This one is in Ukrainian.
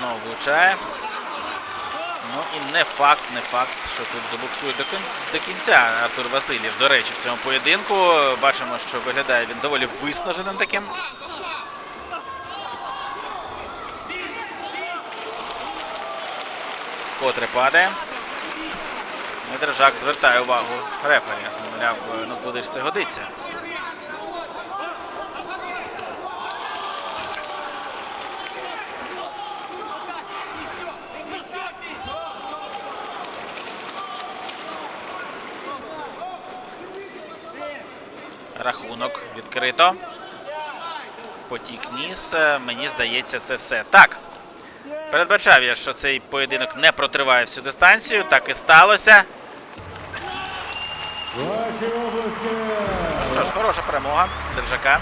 Знову влучає. Ну і не факт, не факт, що тут добуксує до, кін- до кінця Артур Васильєв. До речі, в цьому поєдинку бачимо, що виглядає він доволі виснаженим таким. Котре падає. Ну, Держак звертає увагу рефері. Мовляв, ну куди ж це годиться. Рахунок відкрито. Потік ніс. Е, Мені здається, це все. Так. Передбачав я, що цей поєдинок не протриває всю дистанцію. Так і сталося. Ну що ж, хороша перемога Держака.